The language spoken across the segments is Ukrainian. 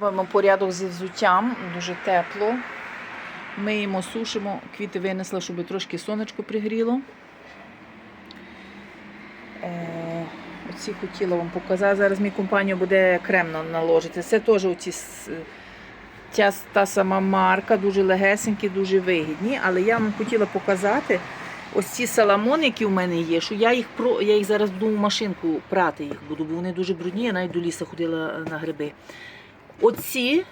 Робимо порядок зі взуттям, дуже тепло. Миємо, сушимо, квіти винесла, щоб трошки сонечко пригріло. Е, оці хотіла вам показати. Зараз мій компанію буде крем на- наложити. Це теж оці, ця, та сама марка, дуже легесенькі, дуже вигідні. Але я вам хотіла показати ось ці саламони, які в мене є, що я їх про я їх зараз буду в машинку прати їх буду, бо вони дуже брудні, я навіть до лісу ходила на гриби. Оці,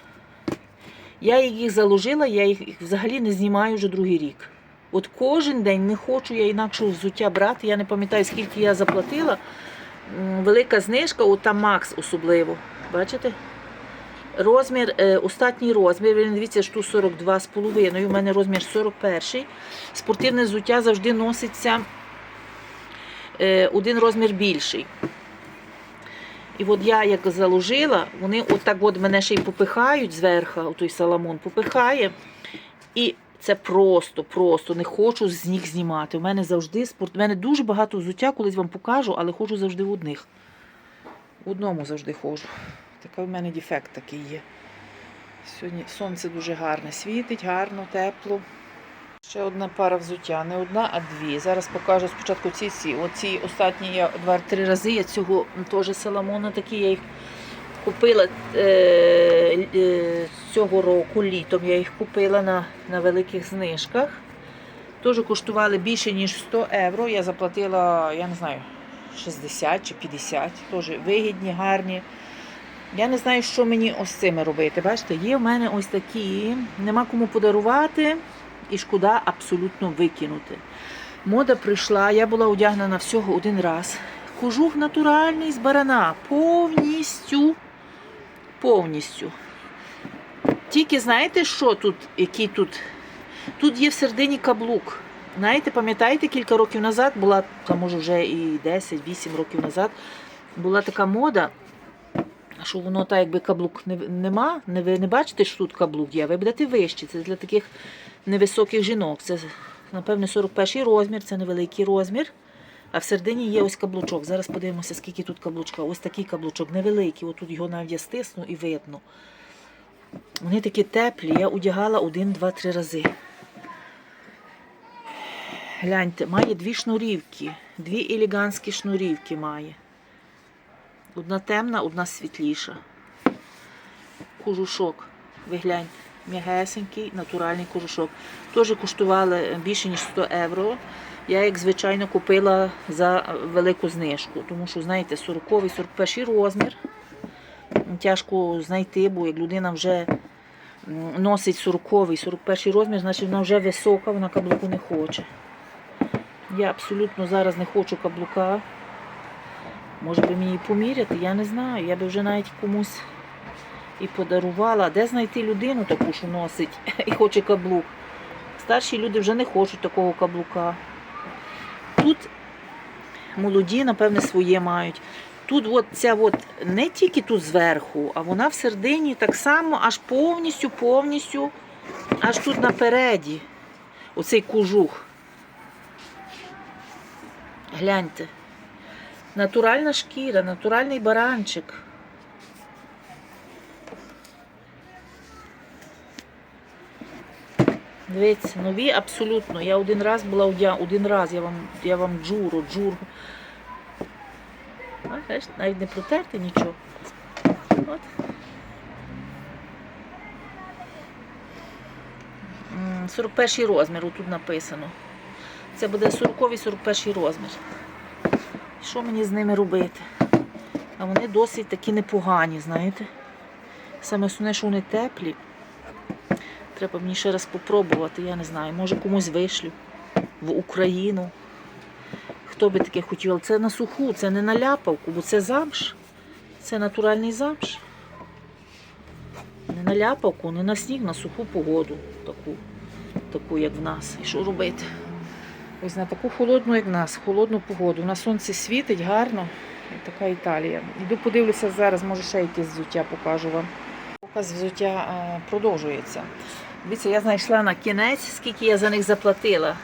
я їх заложила, я їх взагалі не знімаю вже другий рік. От кожен день не хочу я інакшого взуття брати. Я не пам'ятаю, скільки я заплатила. Велика знижка, от там Макс особливо. Бачите? Розмір, е, остатній розмір, він дивіться, що тут 42 у мене розмір 41. Спортивне взуття завжди носиться е, один розмір більший. І от я як заложила, вони отак от мене ще й попихають зверху, той саламон попихає. І це просто, просто не хочу з них знімати. У мене завжди спорт. У мене дуже багато взуття, колись вам покажу, але ходжу завжди в одних. В одному завжди ходжу. Такий в мене дефект такий є. Сьогодні сонце дуже гарне світить, гарно, тепло. Ще одна пара взуття, не одна, а дві. Зараз покажу спочатку ці ці. Оці останні я два-три рази. Я цього теж саламона такі, я їх купила е, е, цього року, літом я їх купила на, на великих знижках. Теж коштували більше, ніж 100 євро. Я заплатила, я не знаю, 60 чи 50. Теж вигідні, гарні. Я не знаю, що мені ось цими робити. Бачите, є в мене ось такі, нема кому подарувати і шкода абсолютно викинути. Мода прийшла, я була одягнена всього один раз. Кожух натуральний з барана. Повністю. Повністю. Тільки знаєте, що тут, який тут? Тут є в середині каблук. Знаєте, пам'ятаєте, кілька років назад була, та може вже і 10-8 років назад, була така мода, що воно так, якби каблук не, нема, не, ви не бачите, що тут каблук є, ви будете вищі. Це для таких невисоких жінок. Це, напевно, 41 розмір, це невеликий розмір. А всередині є ось каблучок. Зараз подивимося, скільки тут каблучка. Ось такий каблучок, невеликий. Отут його навіть я стисну і видно. Вони такі теплі, я одягала один, два, три рази. Гляньте, має дві шнурівки, дві елегантські шнурівки має. Одна темна, одна світліша. Кожушок. Ви гляньте, м'ягесенький, натуральний кожушок. Теж коштували більше, ніж 100 євро. Я, як звичайно, купила за велику знижку, тому що, знаєте, 40-й, 41 розмір. Тяжко знайти, бо як людина вже носить 40-й, 41 розмір, значить вона вже висока, вона каблуку не хоче. Я абсолютно зараз не хочу каблука. Може би мені поміряти, я не знаю. Я би вже навіть комусь і подарувала. Де знайти людину таку, що носить і хоче каблук? Старші люди вже не хочуть такого каблука. Тут молоді, напевне, своє мають. Тут от ця от, не тільки тут зверху, а вона всередині так само, аж повністю, повністю, аж тут напереді. Оцей кожух. Гляньте. Натуральна шкіра, натуральний баранчик. Дивіться, нові абсолютно. Я один раз була одя... один раз, я вам, я вам джуру, бачиш, навіть не протерти нічого. От. М, 41 розмір, тут написано. Це буде 40-й 41 розмір. Що мені з ними робити? А вони досить такі непогані, знаєте. Саме основне, що вони теплі. Треба мені ще раз попробувати, я не знаю. Може комусь вишлю в Україну. Хто би таке хотів, але це на суху, це не на ляпавку, бо це замш. Це натуральний замш. Не на ляпавку, не на сніг, на суху погоду, таку, таку як в нас. І що робити? Ось на таку холодну, як в нас, холодну погоду. На сонці світить гарно. Така Італія. Іду подивлюся зараз, може ще якесь взуття покажу вам. Показ взуття е, продовжується. Дивіться, я знайшла на кінець, скільки я за них заплатила.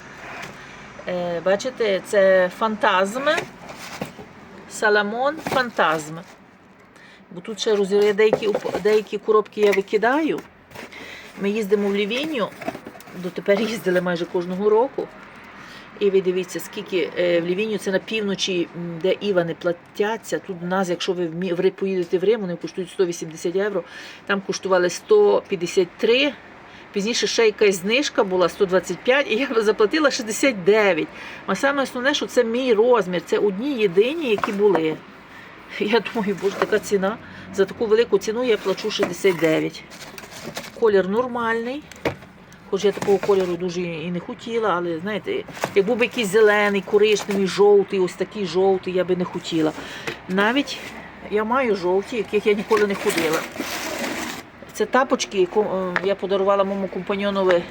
Е, Бачите, це фантазм. Саламон фантазм. Бо тут ще роз- деякі, деякі коробки я викидаю. Ми їздимо в Лівінію, дотепер їздили майже кожного року. І ви дивіться, скільки е, в Лівінію це на півночі, де Івани платяться. Тут у нас, якщо ви поїдете в Рим, вони коштують 180 євро. Там коштували 153. Пізніше ще якась знижка була 125, і я заплатила 69. А саме основне, що це мій розмір. Це одні єдині, які були. Я думаю, боже, така ціна. За таку велику ціну я плачу 69. Колір нормальний. Хоч я такого кольору дуже і не хотіла, але знаєте, як був би якийсь зелений, коричневий, жовтий, ось такий жовтий, я би не хотіла. Навіть я маю жовті, яких я ніколи не ходила. Це тапочки, які я подарувала моєму компаньонові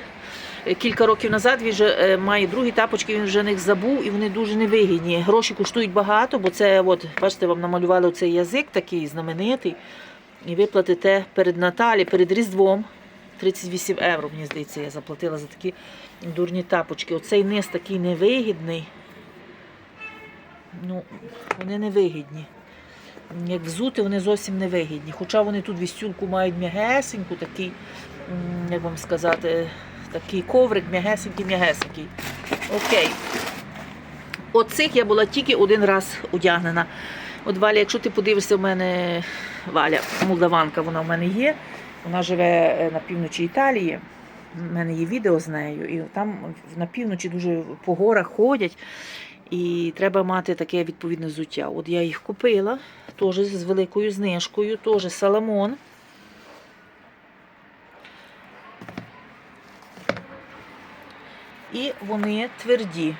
е, кілька років назад. Він вже е, має другі тапочки, він вже них забув і вони дуже невигідні. Гроші коштують багато, бо це, от, бачите, вам намалювали цей язик такий знаменитий. І ви платите перед Наталі, перед Різдвом. 38 євро, мені здається, я заплатила за такі дурні тапочки. Оцей низ такий невигідний. Ну, вони невигідні. Як взути, вони зовсім невигідні. Хоча вони тут вістюлку мають м'ягесеньку, такий, як вам сказати, такий коврик м'ягесенький, м'ягесенький. Окей. Оцих я була тільки один раз одягнена. От Валя, якщо ти подивишся, в мене Валя, молдаванка, вона в мене є. Вона живе е, на півночі Італії. У мене є відео з нею, і там на півночі дуже по горах ходять. І треба мати таке відповідне взуття. От я їх купила, теж з великою знижкою, теж Саламон. І вони тверді.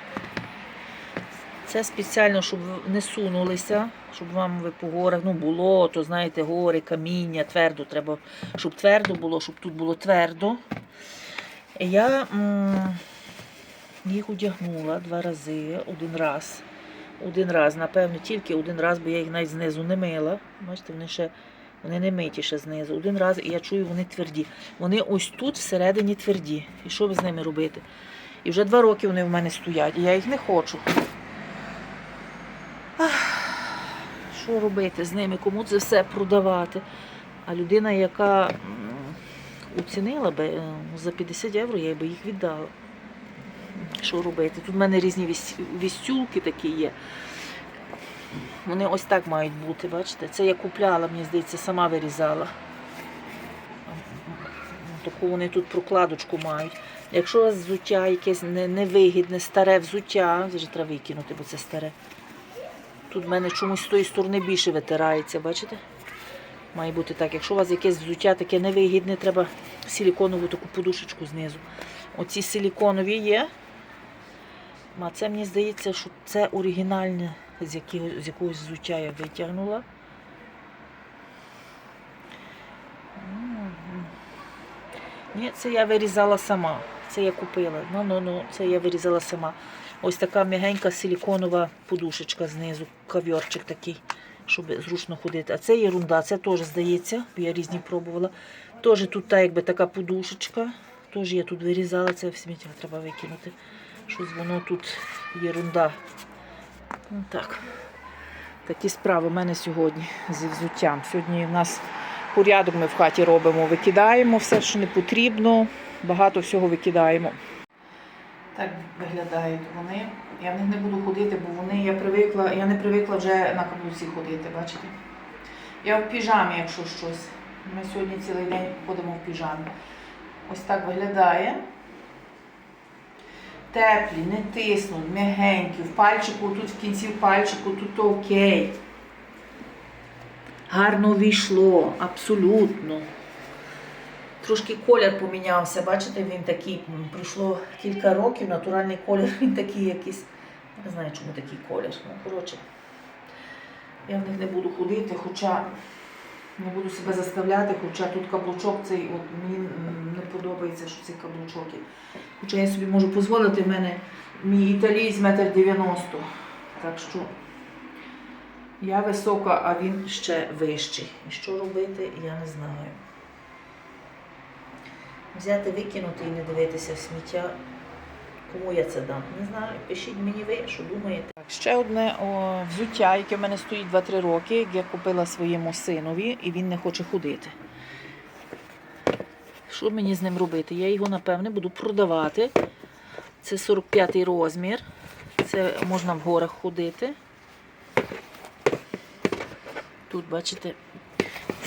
Це спеціально, щоб не сунулися, щоб вам ви по горах, ну було, то знаєте, гори, каміння, твердо треба, щоб твердо було, щоб тут було твердо. Я м, їх одягнула два рази, один раз. Один раз, напевно, тільки один раз, бо я їх навіть знизу не мила. Бачите, вони ще вони не миті ще знизу. Один раз, і я чую, вони тверді. Вони ось тут всередині тверді. І що ви з ними робити? І вже два роки вони в мене стоять, і я їх не хочу. Що робити з ними? Кому це все продавати? А людина, яка оцінила би е, за 50 євро, я би їх віддала. Що робити? Тут в мене різні вістюлки такі є. Вони ось так мають бути, бачите? Це я купляла, мені здається, сама вирізала. Таку вони тут прокладочку мають. Якщо у вас взуття якесь невигідне, старе взуття, вже треба викинути, бо це старе. Тут в мене чомусь з тої сторони більше витирається, бачите? Має бути так. Якщо у вас якесь взуття таке невигідне, треба силіконову таку подушечку знизу. Оці силіконові є. А це мені здається, що це оригінальне, з, якого, з якогось взуття я витягнула. Ні, це я вирізала сама. Це я купила. Ну, ну, ну, це я вирізала сама. Ось така м'ягенька силіконова подушечка знизу, ковьорчик такий, щоб зручно ходити. А це єрунда, це теж здається, бо я різні пробувала. Теж тут та, якби така подушечка. Теж я тут вирізала, це в сміття треба викинути. Щось воно тут єрунда. Ну, так. Такі справи в мене сьогодні зі взуттям. Сьогодні в нас порядок ми в хаті робимо, викидаємо все, що не потрібно, багато всього викидаємо. Так виглядають вони. Я в них не буду ходити, бо вони я привикла, я не привикла вже на каблуці ходити, бачите? Я в піжамі, якщо щось. Ми сьогодні цілий день ходимо в піжамі. Ось так виглядає. Теплі, не тиснуть, м'ягенькі, в пальчику, тут в кінці в пальчику, тут окей. Гарно війшло, абсолютно. Трошки колір помінявся, бачите, він такий, пройшло кілька років, натуральний колір, він такий якийсь. Не знаю, чому такий колір. Ну, коротше, я в них не буду ходити, хоча не буду себе заставляти, хоча тут каблучок цей, от мені не подобається, що цей каблучок. Хоча я собі можу дозволити, в мене мій італієць метр 90. Так що я висока, а він ще вищий. І що робити, я не знаю. Взяти, викинути і не дивитися в сміття. Кому я це дам? Не знаю. Пишіть мені ви, що думаєте. Ще одне о, взуття, яке в мене стоїть 2-3 роки, я купила своєму синові, і він не хоче ходити. Що мені з ним робити? Я його, напевне, буду продавати. Це 45-й розмір. Це можна в горах ходити. Тут, бачите,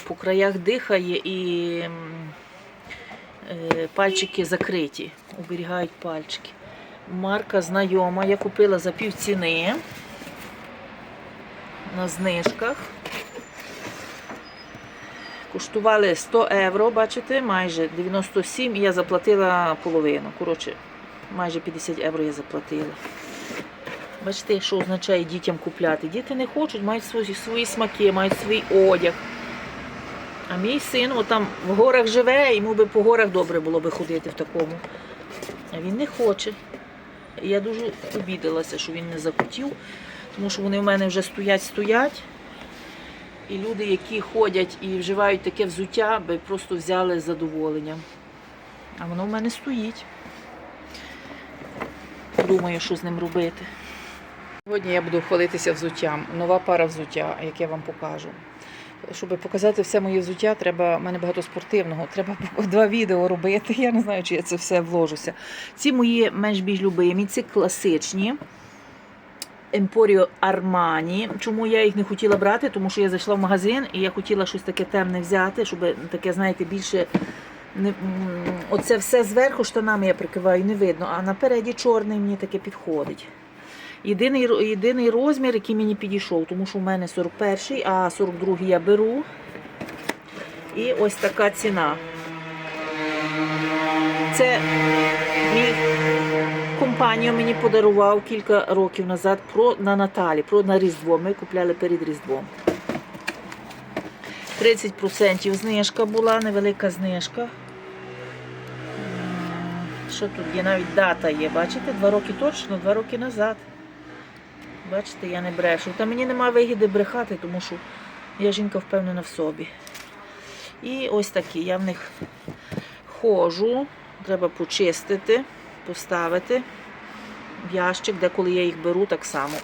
по краях дихає і пальчики закриті, оберігають пальчики. Марка знайома, я купила за пів ціни на знижках. Коштували 100 євро, бачите, майже 97 і я заплатила половину. Коротше, майже 50 євро я заплатила. Бачите, що означає дітям купляти. Діти не хочуть, мають свої, свої смаки, мають свій одяг. А мій син отам в горах живе, йому би по горах добре було би ходити в такому. А він не хоче. Я дуже обідалася, що він не захотів, тому що вони в мене вже стоять-стоять. І люди, які ходять і вживають таке взуття, би просто взяли з задоволенням. А воно в мене стоїть. Думаю, що з ним робити. Сьогодні я буду хвалитися взуттям. Нова пара взуття, яке я вам покажу. Щоб показати все моє взуття, треба в мене багато спортивного. Треба два відео робити. Я не знаю, чи я це все вложуся. Ці мої менш більш любимі, ці класичні. Емпоріо Армані. Чому я їх не хотіла брати? Тому що я зайшла в магазин і я хотіла щось таке темне взяти, щоб таке, знаєте, більше. Не, оце все зверху штанами я прикриваю, не видно, а напереді чорний мені таке підходить. Єдиний, єдиний розмір, який мені підійшов, тому що в мене 41, а 42 я беру. І ось така ціна. Це мій компанія мені подарував кілька років назад про, на Наталі, про на Різдво. Ми купляли перед Різдвом. 30% знижка була, невелика знижка. Що тут є? Навіть дата є, бачите? Два роки точно, два роки назад. Бачите, я не брешу. Та мені немає вигіди брехати, тому що я жінка впевнена в собі. І ось такі. Я в них ходжу, треба почистити, поставити в ящик, де коли я їх беру, так само.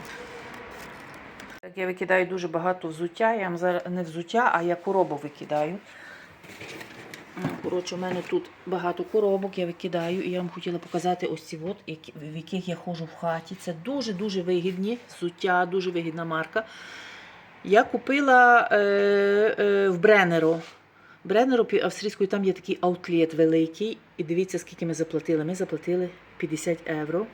Так, я викидаю дуже багато взуття. Я вам зараз не взуття, а я коробок викидаю. Коротше, у мене тут багато коробок, я викидаю, і я вам хотіла показати ось ці, от, в яких я ходжу в хаті. Це дуже-дуже вигідні взуття, дуже вигідна марка. Я купила е, е, в Бренеро. Пі- австрійською там є такий аутлет великий. І дивіться, скільки ми заплатили. Ми заплатили 50 євро.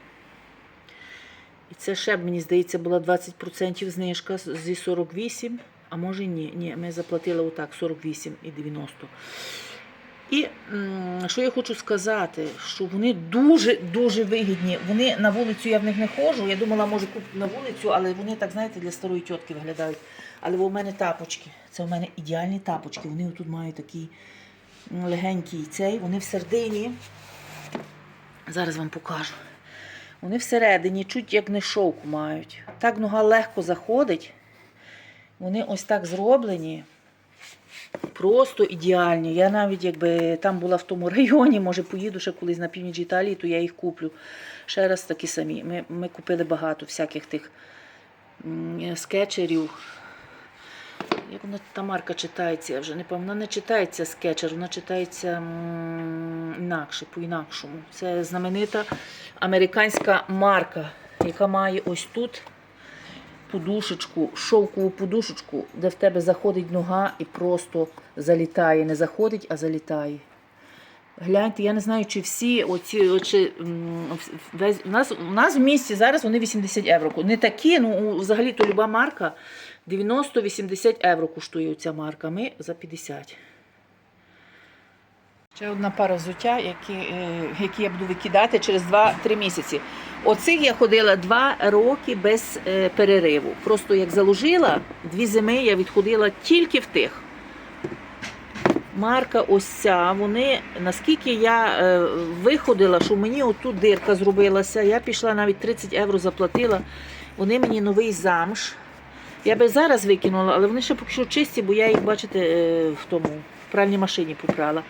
І це ще, мені здається, була 20% знижка зі 48, а може ні. Ні, ми заплатили отак 48,90. І м, що я хочу сказати, що вони дуже-дуже вигідні. Вони на вулицю я в них не ходжу. Я думала, може купити на вулицю, але вони так, знаєте, для старої тітки виглядають. Але у мене тапочки. Це у мене ідеальні тапочки. Вони тут мають такий легенький цей. Вони всередині. Зараз вам покажу. Вони всередині, чуть як не шовку мають. Так нога легко заходить. Вони ось так зроблені. Просто ідеальні. Я навіть якби там була в тому районі, може поїду ще колись на північ Італії, то я їх куплю. Ще раз такі самі. Ми, ми купили багато всяких тих скетчерів. Як вона та марка читається, я вже не пам'ятаю. Вона не читається скетчер, вона читається інакше, по-інакшому. Це знаменита американська марка, яка має ось тут подушечку, шовкову подушечку, де в тебе заходить нога і просто залітає. Не заходить, а залітає. Гляньте, я не знаю, чи всі оці, чи, весь, у, нас, у нас в місті зараз вони 80 євро. Не такі, ну взагалі то люба марка 90-80 євро коштує ця марка. Ми за 50. Ще одна пара взуття, які, е, які я буду викидати через 2-3 місяці. Оцих я ходила 2 роки без е, перериву. Просто як заложила, дві зими я відходила тільки в тих. Марка ось ця, вони, наскільки я е, виходила, що мені отут дирка зробилася, я пішла навіть 30 євро заплатила. Вони мені новий замш. Я би зараз викинула, але вони ще поки що чисті, бо я їх, бачите, е, в тому в пральній машині попрала.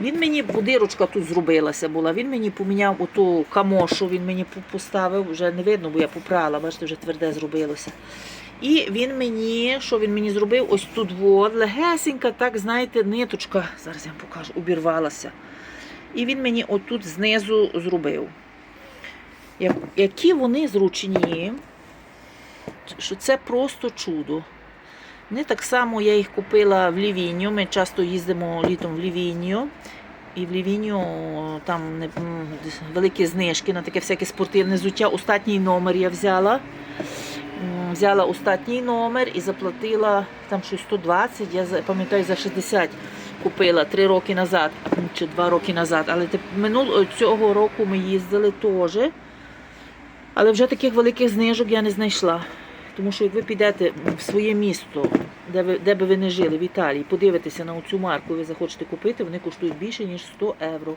Він мені, дирочка тут зробилася була, він мені поміняв оту камошу, він мені поставив, вже не видно, бо я попрала, бачите, вже тверде зробилося. І він мені, що він мені зробив? Ось тут вот, легесенька, так, знаєте, ниточка, зараз я вам покажу, обірвалася. І він мені отут знизу зробив. Які вони зручні, що це просто чудо. Вони так само я їх купила в Лівінію. Ми часто їздимо літом в Лівінію. І в Лівінію там великі знижки на таке всяке спортивне взуття. Остатній номер я взяла. Взяла остатній номер і заплатила там щось 120, я пам'ятаю, за 60 купила 3 роки назад чи 2 роки назад. Але теп- минул, цього року ми їздили теж. Але вже таких великих знижок я не знайшла. Тому що як ви підете в своє місто, де, ви, де би ви не жили, в Італії, подивитеся на цю марку, ви захочете купити, вони коштують більше, ніж 100 євро.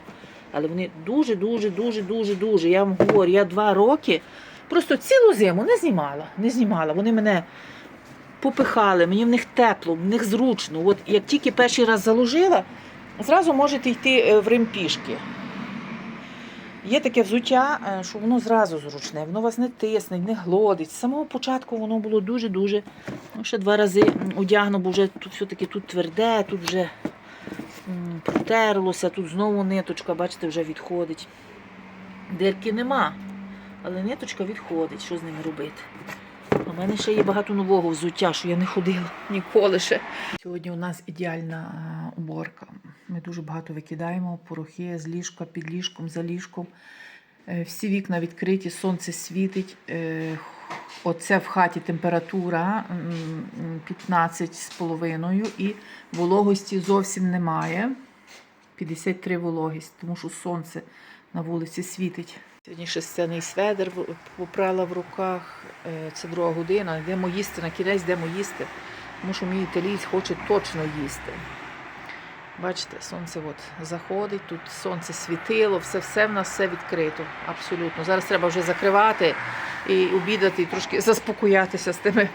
Але вони дуже, дуже, дуже, дуже, дуже. Я вам говорю, я два роки просто цілу зиму не знімала. Не знімала. Вони мене попихали, мені в них тепло, в них зручно. От як тільки перший раз заложила, зразу можете йти е, в Рим пішки. Є таке взуття, е, що воно зразу зручне, воно вас не тисне, не глодить. З самого початку воно було дуже-дуже. Ну, ще два рази одягну, бо вже тут все-таки тут тверде, тут вже протерлося, тут знову ниточка, бачите, вже відходить. Дирки нема, але ниточка відходить. Що з ними робити? У мене ще є багато нового взуття, що я не ходила ніколи ще. Сьогодні у нас ідеальна уборка. Ми дуже багато викидаємо порохи з ліжка, під ліжком, за ліжком. Е, Всі вікна відкриті, сонце світить. Е, Оце в хаті температура м, м, 15 з половиною і вологості зовсім немає. 53 вологість, тому що сонце на вулиці світить. Сьогодні шестяний сведер попрала в руках. Е, Це друга година. Йдемо їсти на кінець, йдемо їсти. Тому що мій італієць хоче точно їсти. Бачите, сонце от заходить, тут сонце світило, все, все в нас все відкрито. Абсолютно. Зараз треба вже закривати і обідати, і трошки заспокоятися з тими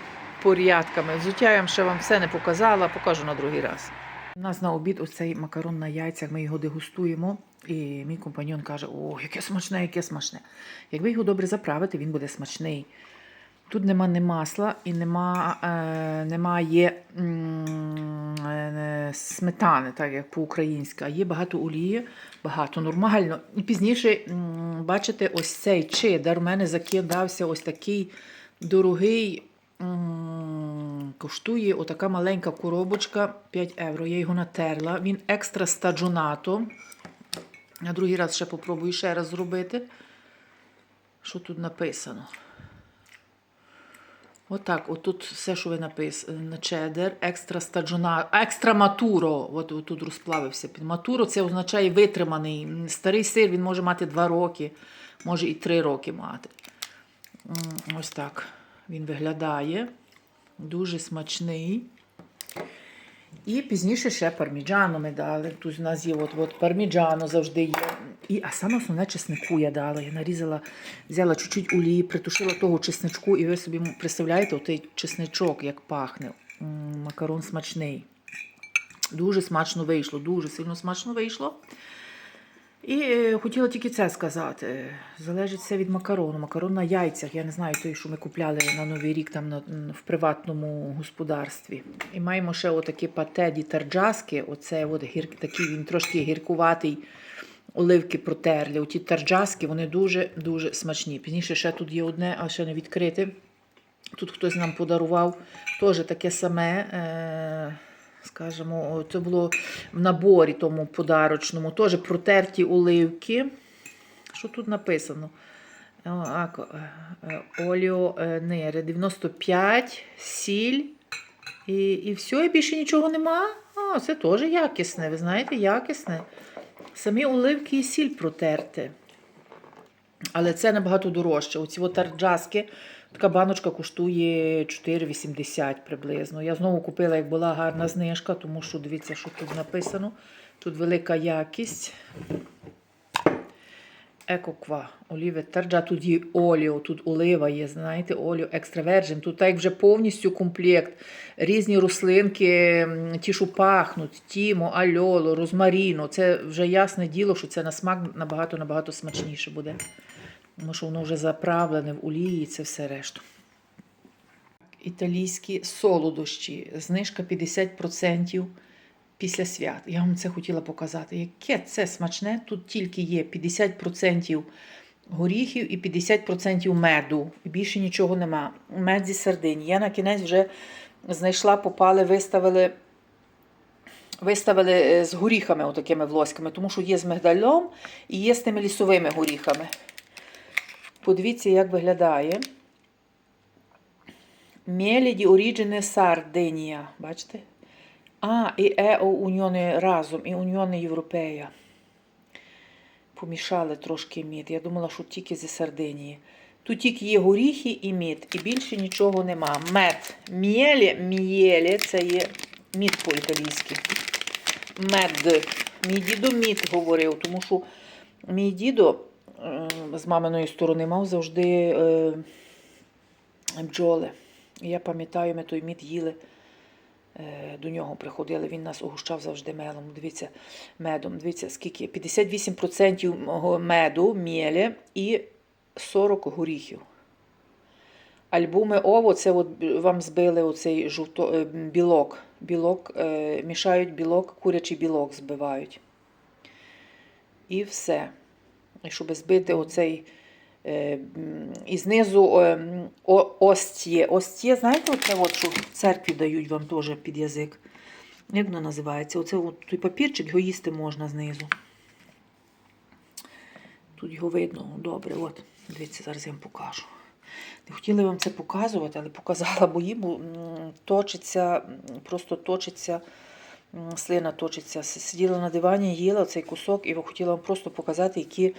порядками. Взуття я вам ще вам все не показала, покажу на другий раз. У нас на обід ось цей макарон на яйцях, ми його дегустуємо. І мій компаньон каже: О, яке смачне, яке смачне. Якби його добре заправити, він буде смачний. Тут нема ні масла і нема, е, немає м, е, сметани, так як по-українськи, а є багато олії, багато нормально. І пізніше, бачите, ось цей чедар у мене закидався ось такий дорогий. Коштує отака маленька коробочка 5 євро. Я його натерла. Він екстра стаджонато. Я другий раз ще попробую ще раз зробити. Що тут написано? Отак, отут все, що ви написали на чедер, екстра стаджуна, екстра матуро. От, от тут розплавився під матуро. Це означає витриманий. Старий сир він може мати 2 роки, може і 3 роки мати. Ось так він виглядає. Дуже смачний. І пізніше ще парміджано ми дали. Тут у нас є от, от парміджано завжди є. І, а саме основне чеснику я дала. Я нарізала, взяла чуть-чуть олії, притушила того чесничку, і ви собі представляєте, отей чесничок, як пахне. Макарон смачний. Дуже смачно вийшло, дуже сильно смачно вийшло. І е, хотіла тільки це сказати. Залежить все від макарону. Макарон на яйцях. Я не знаю той, що ми купляли на Новий рік там на, в приватному господарстві. І маємо ще отакі пате ді тарджаски. Оце от гір, такий він трошки гіркуватий. Оливки протерли. Оті тарджаски, вони дуже-дуже смачні. Пізніше ще тут є одне, а ще не відкрите. Тут хтось нам подарував теж таке саме. Е- скажімо, це було в наборі тому подарочному, теж протерті оливки. Що тут написано? Е, е, Оліо е, нере 95, сіль. І, і все, і більше нічого нема. А, це теж якісне, ви знаєте, якісне. Самі оливки і сіль протерти. Але це набагато дорожче. Оці тарджаски, така баночка коштує 4,80 приблизно. Я знову купила, як була гарна знижка, тому що дивіться, що тут написано. Тут велика якість. Екоква, оліве тарджа, тут є оліо, тут олива є, знаєте, оліо екстравержен. Тут так вже повністю комплект. Різні рослинки, ті, що пахнуть, тімо, альоло, розмаріно. Це вже ясне діло, що це на смак набагато-набагато смачніше буде. Тому що воно вже заправлене в олії і це все решту. Італійські солодощі, знижка 50% після свят. Я вам це хотіла показати. Яке це смачне? Тут тільки є 50% горіхів і 50% меду. І більше нічого нема. Мед зі сардині. Я на кінець вже знайшла, попали, виставили. Виставили е, з горіхами, отакими влоськами, тому що є з мигдальом і є з тими лісовими горіхами. Подивіться, як виглядає. Di origine Sardegna. Бачите? А, і ЕО Уніони разом, і Уніони Європея. Помішали трошки мід. Я думала, що тільки зі Сардинії. Тут тільки є горіхи і мід, і більше нічого нема. Мед. Мєлі, мєлі, це є мід по-італійськи. Мед. Мій дідо мід говорив, тому що мій дідо з маминої сторони мав завжди е, бджоли. Я пам'ятаю, ми той мід їли. Е, До нього приходили, він нас угощав завжди мелом. Дивіться, медом. Дивіться, скільки? 58% меду, мєлі і 40 горіхів. Альбуми ово, це от вам збили оцей жовто, е, білок. Білок, мішають білок, курячий білок збивають. І все. Щоб збити оцей. Е, І знизу е, остє. Остє, знаєте, оце от, що в церкві дають вам теж під язик. Як воно називається? Оце от, той папірчик, його їсти можна знизу. Тут його видно, добре, от. Дивіться, зараз я вам покажу. Не хотіла вам це показувати, але показала, бо їм точиться, просто точиться, слина точиться. Сиділа на дивані, їла цей кусок і хотіла вам просто показати, які.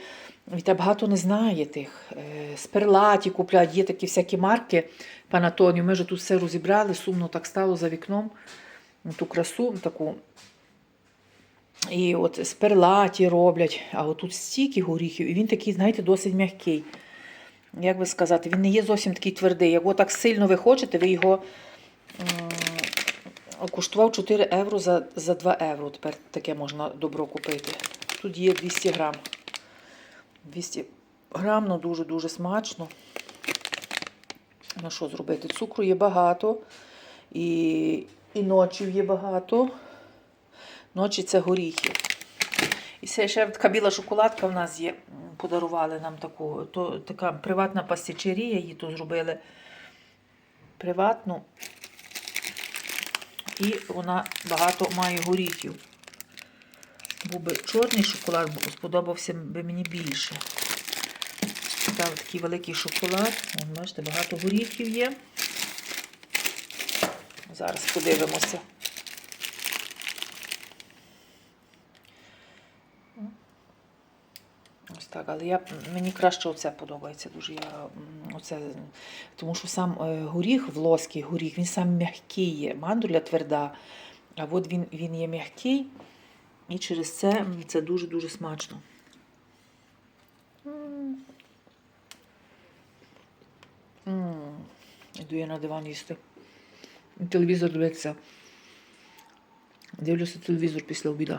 І багато не знає тих. Е, Сперлаті купляють, є такі всякі марки Панатонію. Ми вже тут все розібрали, сумно так стало за вікном. Ту красу таку. І от сперлаті роблять, а от тут стільки горіхів, і він такий, знаєте, досить м'який. Як би сказати, він не є зовсім такий твердий. Як так сильно ви хочете, ви його коштував 4 євро за, за 2 євро. Тепер таке можна добро купити. Тут є 200 грам. 200 грам, ну дуже-дуже смачно. Ну що зробити? Цукру є багато, і, і ночів є багато. Ночі це горіхи. І ще, ще така біла шоколадка в нас є. Подарували нам таку. То, така приватна пастичерія, її то зробили приватну. І вона багато має горіхів. Був би чорний шоколад, бо сподобався би мені більше. Так, такий великий шоколад. Бачите, багато горіхів є. Зараз подивимося. Ось так, але я, мені краще оце подобається дуже. Я, оце, тому що сам е, горіх, волоський горіх, він сам м'який є. Мандуля тверда, а от він, він є м'який. І через це це дуже-дуже смачно. Іду я на диван їсти. Телевізор дивиться. Дивлюся телевізор після обіду.